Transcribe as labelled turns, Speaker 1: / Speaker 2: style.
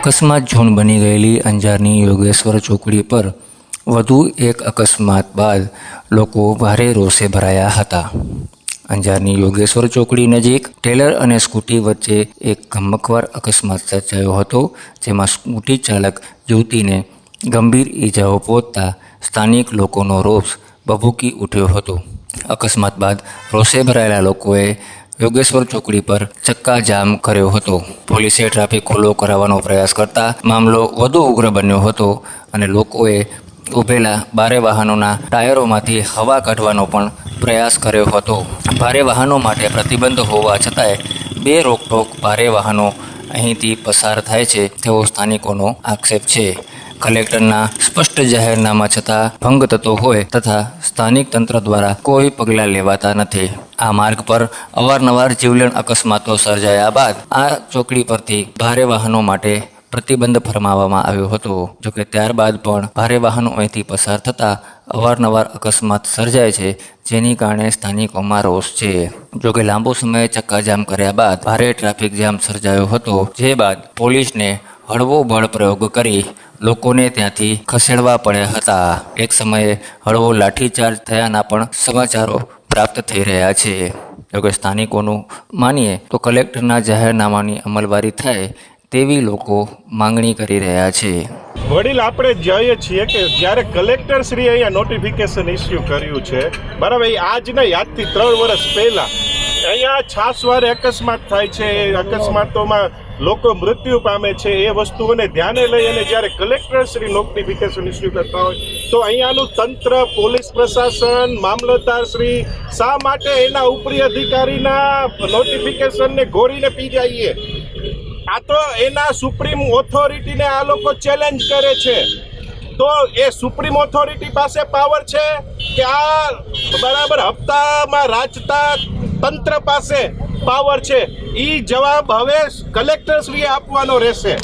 Speaker 1: અકસ્માત ઝોન બની ગયેલી અંજારની યોગેશ્વર ચોકડી પર વધુ એક અકસ્માત બાદ લોકો ભારે રોષે ભરાયા હતા. અંજારની યોગેશ્વર ચોકડી નજીક ટેલર અને સ્કૂટી વચ્ચે એક ગમકવાર અકસ્માત સર્જાયો હતો, જેમાં સ્કૂટી ચાલક યુવતીને ગંભીર ઈજાઓ પહોંચતા સ્થાનિક લોકોનો રોષ ભભૂકી ઉઠ્યો હતો. અકસ્માત બાદ રોષે ભરાયેલા લોકોએ યોગેશ્વર ચોકડી પર ચક્કાજામ કર્યો હતો. પોલીસે ટ્રાફિક ખુલ્લો કરાવવાનો પ્રયાસ કરતા મામલો વધુ ઉગ્ર બન્યો હતો અને લોકોએ ઊભેલા ભારે વાહનોના ટાયરોમાંથી હવા કાઢવાનો પણ પ્રયાસ કર્યો હતો. ભારે વાહનો માટે પ્રતિબંધ હોવા છતાંય બે રોકટોક ભારે વાહનો અહીંથી પસાર થાય છે તેવો સ્થાનિકોનો આક્ષેપ છે. કલેક્ટરના સ્પષ્ટ જાહેરનામા છતાં ભંગ થતો હોય તથા સ્થાનિક તંત્ર દ્વારા કોઈ પગલાં લેવાતા નથી. આ માર્ગ પર અવારનવાર જીવલેણ અકસ્માતો સર્જાયા બાદ આ ચોકડી પરથી ભારે વાહનો માટે પ્રતિબંધ ફરમાવવામાં આવ્યો હતો. જોકે ત્યારબાદ પણ ભારે વાહનો અહીંથી પસાર થતાં અવારનવાર અકસ્માત સર્જાય છે, જેની કારણે સ્થાનિકોમાં રોષ છે. જોકે લાંબો સમય ચક્કાજામ કર્યા બાદ ભારે ટ્રાફિક જામ સર્જાયો હતો, જે બાદ પોલીસને હળવો બળ પ્રયોગ કરી લોકોને ત્યાંથી ખસેડવા પડ્યા હતા. એક સમયે હળવો લાઠીચાર્જ થયાના પણ સમાચારો પ્રાપ્ત થઈ રહ્યા છે. જોકે સ્થાનિકોનું માનીએ તો કલેક્ટરના જાહેરનામાની અમલવારી થાય તેવી લોકો માંગણી કરી રહ્યા છે.
Speaker 2: વડીલ, આપણે જોઈએ છીએ કે જ્યારે કલેક્ટર શ્રી અહીંયા નોટિફિકેશન ઇસ્યુ કર્યું છે, બરાબર, એ યાદથી ત્રણ વર્ષ પહેલા. અહીંયા છાસવારે અકસ્માત થાય છે અકસ્માતોમાં લોકો મૃત્યુ પામે છે એ વસ્તુઓને ધ્યાને લઈ અને જ્યારે કલેક્ટર શ્રી નોટિફિકેશન ઇસ્યુ કરતા હોય, તો અહીંયાનું તંત્ર, પોલીસ પ્રશાસન, મામલતદાર શ્રી, શા માટે એના ઉપરી અધિકારીના નોટિફિકેશનને ઘોરીને પી જઈએ આ તો એના સુપ્રીમ ઓથોરિટીને આ લોકો ચેલેન્જ કરે છે. તો એ સુપ્રીમ ઓથોરિટી પાસે પાવર છે કે આ બરાબર હપ્તામાં રાજતા તંત્ર પાસે પાવર છે. એ જવાબ હવે કલેક્ટરશ્રીએ આપવાનો રહેશે.